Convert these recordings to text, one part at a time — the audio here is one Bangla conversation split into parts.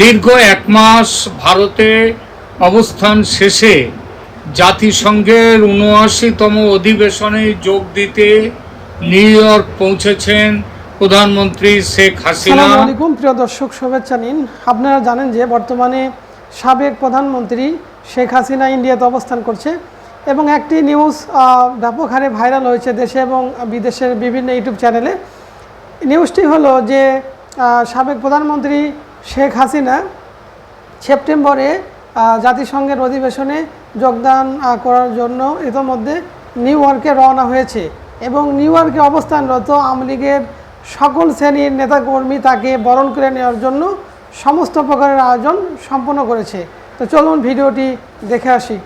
দীর্ঘ এক মাস ভারতে অবস্থান শেষে জাতিসংঘের উনআশিতম অধিবেশনে যোগ দিতে নিউ ইয়র্ক পৌঁছেছেন প্রধানমন্ত্রী শেখ হাসিনা। আলাইকুম, প্রিয় দর্শক, শুভেচ্ছা নিন। আপনারা জানেন যে বর্তমানে সাবেক প্রধানমন্ত্রী শেখ হাসিনা ইন্ডিয়াতে অবস্থান করছে এবং একটি নিউজ ব্যাপক হারে ভাইরাল হয়েছে দেশে এবং বিদেশের বিভিন্ন ইউটিউব চ্যানেলে। নিউজটি হলো যে সাবেক প্রধানমন্ত্রী শেখ হাসিনা সেপ্টেম্বরে জাতিসংঘের অধিবেশনে যোগদান করার জন্য ইতোমধ্যে নিউ ইয়র্কে রওনা হয়েছে এবং নিউ ইয়র্কে অবস্থানরত আওয়ামী লীগের সকল শ্রেণির নেতাকর্মী তাকে বরণ করে নেওয়ার জন্য সমস্ত প্রকারের আয়োজন সম্পন্ন করেছে। তো চলুন ভিডিওটি দেখে আসি।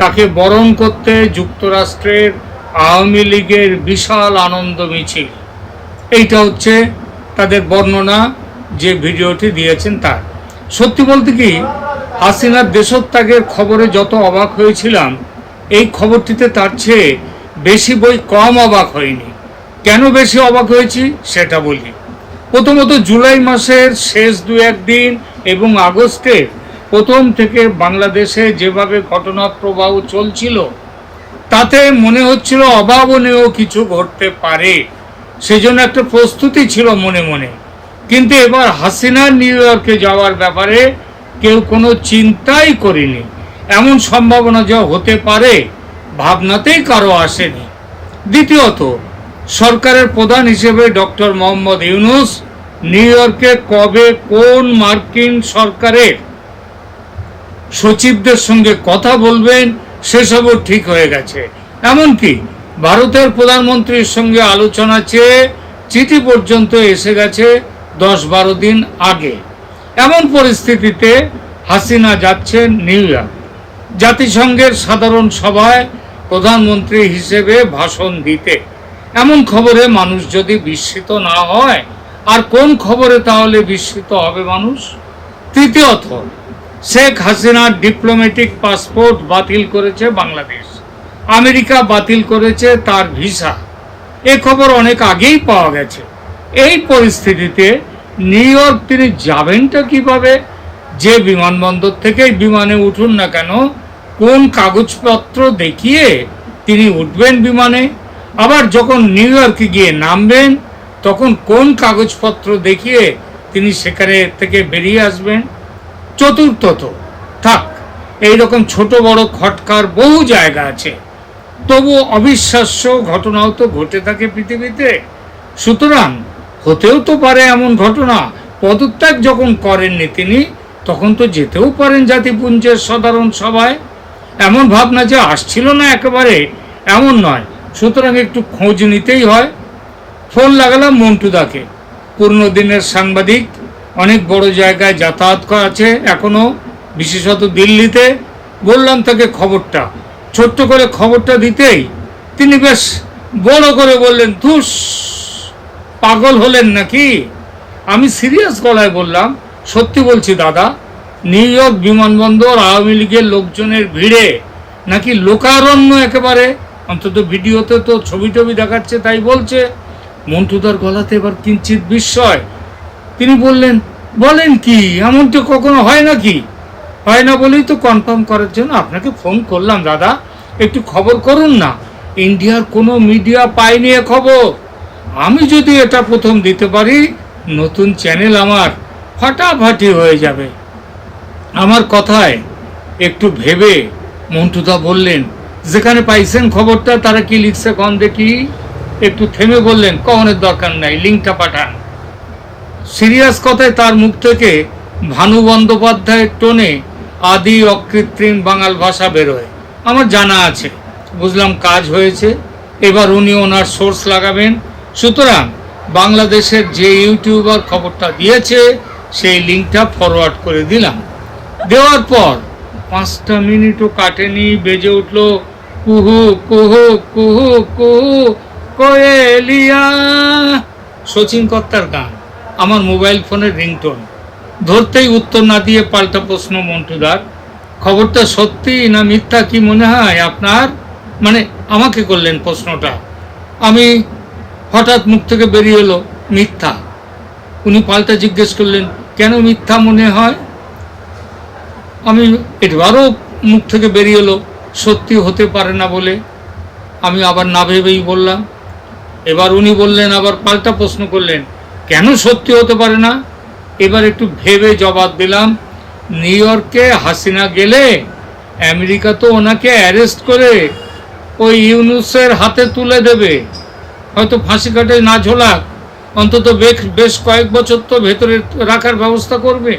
তাকে বরণ করতে যুক্তরাষ্ট্রের আওয়ামী লীগের বিশাল আনন্দ মিছিল। এইটা হচ্ছে তাদের বর্ণনা। যে ভিডিওটি দিয়েছেন তার। সত্যি বলতে কি, হাসিনার দেশত্যাগের খবরে যত অবাক হয়েছিলাম, এই খবরটিতে তার চেয়ে বেশি বই কম অবাক হয়নি। কেন বেশি অবাক হয়েছি সেটা বলি। প্রথমত জুলাই মাসের শেষ দু একদিন এবং আগস্টের প্রথম থেকে বাংলাদেশে যেভাবে ঘটনা প্রবাহ চলছিল, তাতে মনে হচ্ছিল অভাবনীয় কিছু ঘটতে পারে। সেজন্য একটা প্রস্তুতি ছিল মনে মনে। কিন্তু এবার হাসিনা নিউ ইয়র্কে যাওয়ার ব্যাপারে কেউ কোনো চিন্তাই করেনি। এমন সম্ভাবনা যা হতে পারে, ভাবনাতেই কারও আসেনি। দ্বিতীয়ত, সরকারের প্রধান হিসেবে ডক্টর মোহাম্মদ ইউনুস নিউ ইয়র্কে কবে কোন মার্কিন সরকারের সচিবদের সঙ্গে কথা বলবেন, সেসবও ঠিক হয়ে গেছে। এমনকি ভারতের প্রধানমন্ত্রীর সঙ্গে আলোচনা চেয়ে চিঠি পর্যন্ত এসে গেছে দশ বারো দিন আগে। এমন পরিস্থিতিতে হাসিনা যাচ্ছেন নিউ ইয়র্ক। জাতিসংঘের সাধারণ সভায় প্রধানমন্ত্রী হিসেবে ভাষণ দিতে। এমন খবরে মানুষ যদি বিস্মিত না হয়, আর কোন খবরে তাহলে বিস্মিত হবে মানুষ? তৃতীয়ত, শেখ হাসিনার ডিপ্লোম্যাটিক পাসপোর্ট বাতিল করেছে বাংলাদেশ। আমেরিকা বাতিল করেছে তার ভিসা। এ খবর অনেক আগেই পাওয়া গেছে। এই পরিস্থিতিতে নিউ ইয়র্ক তিনি যাবেনটা কীভাবে? যে বিমানবন্দর থেকেই বিমানে উঠুন না কেন, কোন কাগজপত্র দেখিয়ে তিনি উঠবেন বিমানে? আবার যখন নিউ ইয়র্কে গিয়ে নামবেন, তখন কোন কাগজপত্র দেখিয়ে তিনি সেখানে থেকে বেরিয়ে আসবেন? চতুর্থত, থাক, এইরকম ছোট বড় খটকার বহু জায়গা আছে। তবু অবিশ্বাস্য ঘটনাও তো ঘটে থাকে পৃথিবীতে। সুতরাং হতেও তো পারে এমন ঘটনা। পদত্যাগ যখন করেননি তিনি, তখন তো যেতেও পারেন জাতিপুঞ্জের সাধারণ সভায়। এমন ভাবনা যে আসছিল না একেবারে, এমন নয়। সুতরাং একটু খোঁজ নিতেই হয়। ফোন লাগালাম মন্টুদাকে পুরনো দিনের সাংবাদিক, অনেক বড় জায়গায় যাতায়াত আছে এখনও বিশেষত দিল্লিতে। বললাম তাকে খবরটা। ছোট্ট করে খবরটা দিতেই তিনি বেশ বড় করে বললেন, ধুস! পাগল হলেন নাকি? আমি সিরিয়াস গলায় বললাম, সত্যি বলছি দাদা, নিউ ইয়র্ক বিমানবন্দর আওয়ামী লীগের লোকজনের ভিড়ে নাকি লোকারণ্য একেবারে? অন্তত ভিডিওতে তো ছবি টবি দেখাচ্ছে, তাই বলছে। মন্টুদার গলাতে এবার কিঞ্চিত বিস্ময়। তিনি বললেন, বলেন কি, এমন তো কখনো হয় নাকি? হয় না বলেই তো কনফার্ম করার জন্য আপনাকে ফোন করলাম, দাদা। একটু খবর করুন না। ইন্ডিয়ার কোনো মিডিয়া পায়নি এ খবর। আমি যদি এটা প্রথম দিতে পারি, নতুন চ্যানেল আমার ফাটাফাটি হয়ে যাবে। আমার কথায় একটু ভেবে মন্টুদা বললেন, যেখানে পাইছেন খবরটা, তারা কি লিখছে কন দেখি? একটু থেমে বললেন, কখনের দরকার নাই, লিঙ্কটা পাঠান। সিরিয়াস কথায় তার মুখ থেকে ভানু বন্দ্যোপাধ্যায়ের টোনে আদি অকৃত্রিম বাঙাল ভাষা বেরোয়। আমার জানা আছে, বুঝলাম কাজ হয়েছে, এবার উনি ওনার সোর্স লাগাবেন সুতরাং বাংলাদেশের যে ইউটিউবার খবরটা দিয়েছে, সেই লিঙ্কটা ফরওয়ার্ড করে দিলাম। দেওয়ার পর পাঁচটা মিনিটও কাটেনি, বেজে উঠল, কুহু কুহু কুহু কুহু কোয়েলিয়া শচীন কর্তার গান, আমার মোবাইল ফোনের রিংটোন। ধরতেই উত্তর না দিয়ে পাল্টা প্রশ্ন, মন্টুদার। খবরটা সত্যি না মিথ্যা, কি মনে হয় আপনার? মানে আমাকে করলেন প্রশ্নটা। আমি হঠাৎ মুখ থেকে বেরিয়ে এলো মিথ্যা। উনি পাল্টা জিজ্ঞেস করলেন, কেন মিথ্যা মনে হয়? আমি এবারও মুখ থেকে বেরিয়ে এলো, সত্যি হতে পারে না বলে। আমি আবার না ভেবেই বললাম। এবার উনি বললেন, আবার পাল্টা প্রশ্ন করলেন, কেন সত্যি হতে পারে না? এবার একটু ভেবে জবাব দিলাম, নিউ ইয়র্কে হাসিনা গেলে আমেরিকা তো ওনাকে অ্যারেস্ট করে ওই ইউনুসের হাতে তুলে দেবে। হয়তো ফাঁসি কাটে না ঝোলাক। অন্তত বেশ কয়েক বছর তো ভেতরে রাখার ব্যবস্থা করবে।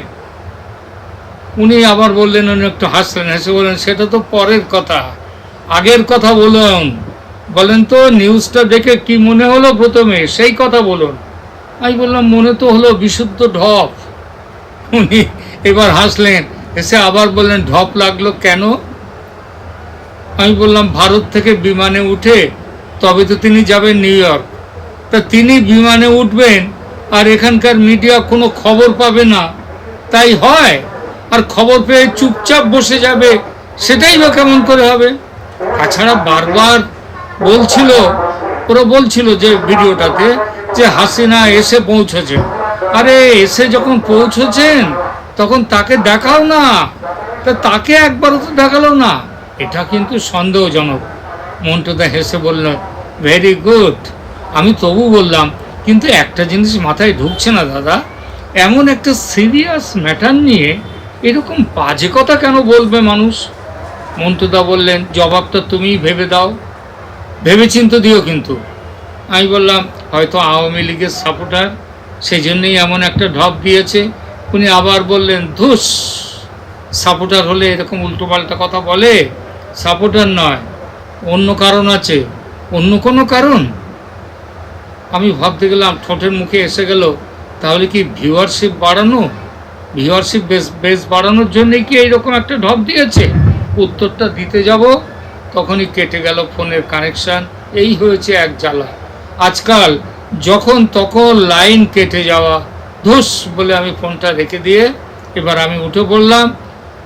উনি আবার বললেন, উনি একটু হাসলেন, হেসে বললেন, সেটা তো পরের কথা। আগের কথা বলুন। বলেন তো, নিউজটা দেখে কি মনে হলো প্রথমে? সেই কথা বলুন। আমি বললাম, মনে তো হলো বিশুদ্ধ ঢপ। উনি এবার হাসলেন, এসে আবার বললেন, ঢপ লাগল কেন? আমি বললাম, ভারত থেকে বিমানে উঠে তবে তো তিনি যাবেন নিউ ইয়র্ক। তা তিনি বিমানে উঠবেন আর এখানকার মিডিয়া কোনো খবর পাবে না। তাই হয়। আর খবর পেয়ে চুপচাপ বসে যাবে, সেটাই বা কেমন করে হবে? তাছাড়া বারবার বলছিল, ওরা বলছিল যে ভিডিওটাতে যে হাসিনা এসে পৌঁছেছে আরে, এসে যখন পৌঁছেছেন, তখন তাকে দেখাও না। তা তাকে একবারও তো দেখাল না। এটা কিন্তু সন্দেহজনক। মন্টুদা হেসে বলল ভেরি গুড আমি তবু বললাম, কিন্তু একটা জিনিস মাথায় ঢুকছে না, দাদা। এমন একটা সিরিয়াস ম্যাটার নিয়ে এরকম বাজে কথা কেন বলবে মানুষ? মন্টুদা বললেন জবাবটা তুমিই ভেবে দাও। ভেবে চিন্তে দিও কিন্তু। আমি বললাম, হয়তো আওয়ামী লীগের সাপোর্টার সেই জন্যই এমন একটা ঢপ দিয়েছে। উনি আবার বললেন, ধুস! সাপোর্টার হলে এরকম উল্টোপাল্টা কথা বলে? সাপোর্টার নয়, অন্য কারণ আছে। অন্য কোনো কারণ? আমি ভাবতে গেলাম ঠোঁটের মুখে এসে গেল, তাহলে কি ভিউয়ারশিপ বাড়ানো? ভিউয়ারশিপ বেস বেস বাড়ানোর জন্যে কি এইরকম একটা ঢপ দিয়েছে? উত্তরটা দিতে যাব, তখনই কেটে গেল ফোনের কানেকশান এই হয়েছে এক জ্বালা। আজকাল যখন তখন লাইন কেটে যাওয়া, ধুস বলে আমি ফোনটা রেখে দিয়ে এবার আমি উঠে পড়লাম,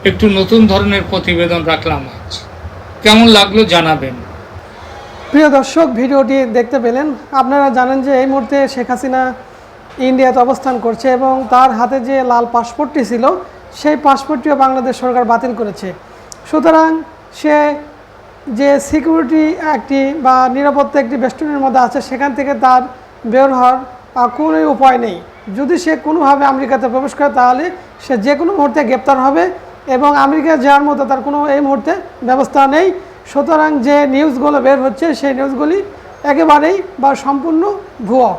একটু নতুন ধরনের প্রতিবেদন রাখলাম আজ। কেমন লাগল জানাবেন। প্রিয় দর্শক, ভিডিওটি দেখতে পেলেন। আপনারা জানেন যে এই মুহূর্তে শেখ হাসিনা ইন্ডিয়াতে অবস্থান করছে এবং তার হাতে যে লাল পাসপোর্টটি ছিল, সেই পাসপোর্টটিও বাংলাদেশ সরকার বাতিল করেছে। সুতরাং সে যে সিকিউরিটি একটি বা নিরাপত্তা একটি বেষ্টনের মধ্যে আছে, সেখান থেকে তার বের হওয়ার কোনোই উপায় নেই। যদি সে কোনোভাবে আমেরিকাতে প্রবেশ করে, তাহলে সে যে কোনো মুহূর্তে গ্রেপ্তার হবে এবং আমেরিকা যাওয়ার মতো তার কোনো এই মুহূর্তে ব্যবস্থা নেই। সুতরাং যে নিউজগুলো বের হচ্ছে সেই নিউজগুলি একেবারেই বা সম্পূর্ণ ভুয়ো।